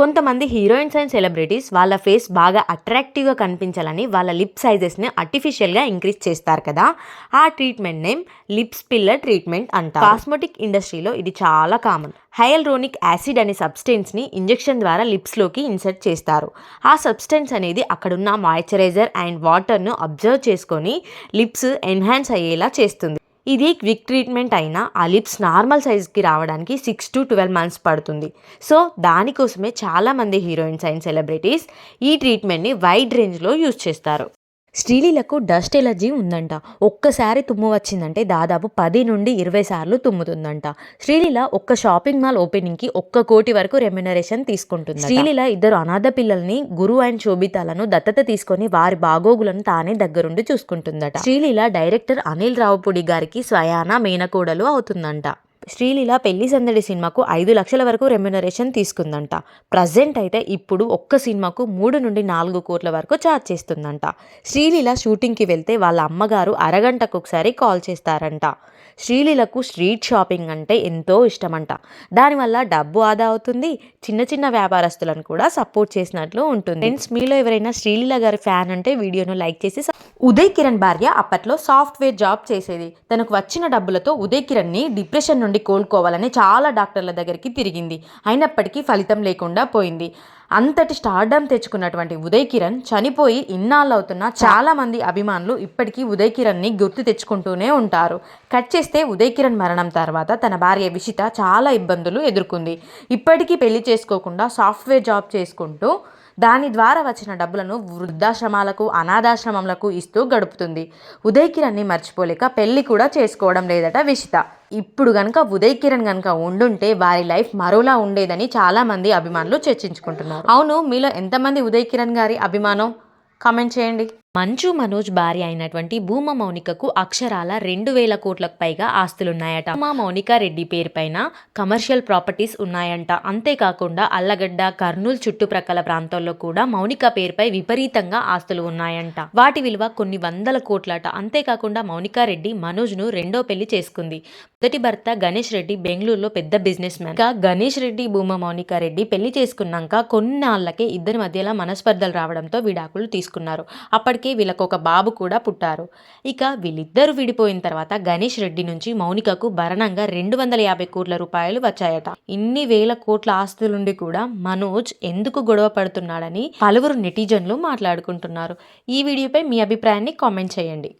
కొంతమంది heroines and celebrities వాళ్ళ face బాగా అట్రాక్టివ్గా కనిపించాలని వాళ్ళ లిప్ సైజెస్ని ఆర్టిఫిషియల్గా ఇంక్రీజ్ చేస్తారు కదా. ఆ treatment name lips filler treatment అంటారు. కాస్మెటిక్ ఇండస్ట్రీలో ఇది చాలా కామన్ హైల్రోనిక్ యాసిడ్ అనే సబ్స్టెన్స్ని ఇంజెక్షన్ ద్వారా లిప్స్లోకి ఇన్సర్ట్ చేస్తారు. ఆ సబ్స్టెన్స్ అనేది అక్కడున్న మాయిశ్చరైజర్ అండ్ వాటర్ను అబ్జర్వ్ చేసుకొని లిప్స్ ఎన్హాన్స్ అయ్యేలా చేస్తుంది. ఇది క్విక్ ట్రీట్మెంట్ అయినా ఆ లిప్స్ నార్మల్ సైజ్కి రావడానికి సిక్స్ టు ట్వెల్వ్ మంత్స్ పడుతుంది. సో దానికోసమే చాలామంది హీరోయిన్స్ అండ్ సెలబ్రిటీస్ ఈ ట్రీట్మెంట్ని వైడ్ రేంజ్లో యూజ్ చేస్తారు. శ్రీలీలకు డస్ట్ ఎలర్జీ ఉందంట. ఒక్కసారి తుమ్ము వచ్చిందంటే దాదాపు పది నుండి ఇరవై సార్లు తుమ్ముతుందంట. శ్రీలీల ఒక్క షాపింగ్ మాల్ ఓపెనింగ్కి ఒక్క కోటి వరకు రెమ్యునరేషన్ తీసుకుంటుంది శ్రీలీల ఇద్దరు అనాథ పిల్లల్ని గురు అండ్ శోభితాలను దత్తత తీసుకొని వారి బాగోగులను తానే దగ్గరుండి చూసుకుంటుందట. శ్రీలీల డైరెక్టర్ అనిల్ రావుపూడి గారికి స్వయాన మేనకోడలు అవుతుందంట. శ్రీలీల పెళ్ళి సందడి సినిమాకు ఐదు లక్షల వరకు రెమ్యునరేషన్ తీసుకుందంట. ప్రజెంట్ అయితే ఇప్పుడు ఒక్క సినిమాకు మూడు నుండి నాలుగు కోట్ల వరకు ఛార్జ్ చేస్తుందంట. శ్రీలీల షూటింగ్కి వెళ్తే వాళ్ళ అమ్మగారు అరగంటకు ఒకసారి కాల్ చేస్తారంట. శ్రీలీలకు స్ట్రీట్ షాపింగ్ అంటే ఎంతో ఇష్టమంట. దానివల్ల డబ్బు ఆదా అవుతుంది చిన్న చిన్న వ్యాపారస్తులను కూడా సపోర్ట్ చేసినట్లు ఉంటుంది. ఫ్రెండ్స్ మీలో ఎవరైనా శ్రీలీల గారి ఫ్యాన్ అంటే వీడియోను లైక్ చేసి ఉదయ్ కిరణ్ భార్య అప్పట్లో సాఫ్ట్వేర్ జాబ్ చేసేది. తనకు వచ్చిన డబ్బులతో ఉదయ్ కిరణ్ని డిప్రెషన్ నుండి కోలుకోవాలని చాలా డాక్టర్ల దగ్గరికి తిరిగింది. అయినప్పటికీ ఫలితం లేకుండా పోయింది. అంతటి స్టార్డమ్ తెచ్చుకున్నటువంటి ఉదయ్ కిరణ్ చనిపోయి ఇన్నాళ్ళు అవుతున్నా చాలా మంది అభిమానులు ఇప్పటికీ ఉదయ్ కిరణ్ని గుర్తు తెచ్చుకుంటూనే ఉంటారు. కట్ చేస్తే ఉదయ్ కిరణ్ మరణం తర్వాత తన భార్య విషిత చాలా ఇబ్బందులు ఎదుర్కొంది. ఇప్పటికీ పెళ్ళి చేసుకోకుండా సాఫ్ట్వేర్ జాబ్ చేసుకుంటూ దాని ద్వారా వచ్చిన డబ్బులను వృద్ధాశ్రమాలకు అనాథాశ్రమములకు ఇస్తూ గడుపుతుంది. ఉదయ్ కిరణ్ని మర్చిపోలేక పెళ్ళి కూడా చేసుకోవడం లేదట విషిత. ఇప్పుడు గనక ఉదయ్ కిరణ్ గనక ఉండుంటే వారి లైఫ్ మరోలా ఉండేదని చాలా మంది అభిమానులు చర్చించుకుంటున్నారు. అవును మీలో ఎంతమంది ఉదయ్ కిరణ్ గారి అభిమానం? కామెంట్ చేయండి. మంచు మనోజ్ భార్య అయినటువంటి భూమా మౌనికకు అక్షరాల రెండు వేల కోట్లకు పైగా ఆస్తులున్నాయట. భూమా మౌనిక రెడ్డి పేరు పైన కమర్షియల్ ప్రాపర్టీస్ ఉన్నాయంట. అంతేకాకుండా అల్లగడ్డ కర్నూలు చుట్టుప్రక్కల ప్రాంతాల్లో కూడా మౌనిక పేరుపై విపరీతంగా ఆస్తులు ఉన్నాయంట. వాటి విలువ కొన్ని వందల కోట్లట. అంతేకాకుండా మౌనిక రెడ్డి మనోజ్ను రెండో పెళ్ళి చేసుకుంది. మొదటి భర్త గణేష్ రెడ్డి బెంగళూరులో పెద్ద బిజినెస్ మ్యాన్. ఇంకా గణేష్ రెడ్డి భూమా మౌనిక రెడ్డి పెళ్ళి చేసుకున్నాక కొన్నాళ్ళకే ఇద్దరి మధ్యలో మనస్పర్ధలు రావడంతో విడాకులు తీసుకున్నారు. అప్పటికి వీళ్ళకు ఒక బాబు కూడా పుట్టారు. ఇక వీళ్ళిద్దరూ విడిపోయిన తర్వాత గణేష్ రెడ్డి నుంచి మౌనికకు భరణంగా రెండు వందల యాభై కోట్ల రూపాయలు వచ్చాయట. ఇన్ని వేల కోట్ల ఆస్తులుండి కూడా మనోజ్ ఎందుకు గొడవ పడుతున్నాడని పలువురు నెటిజన్లు మాట్లాడుకుంటున్నారు. ఈ వీడియోపై మీ అభిప్రాయాన్ని కామెంట్ చేయండి.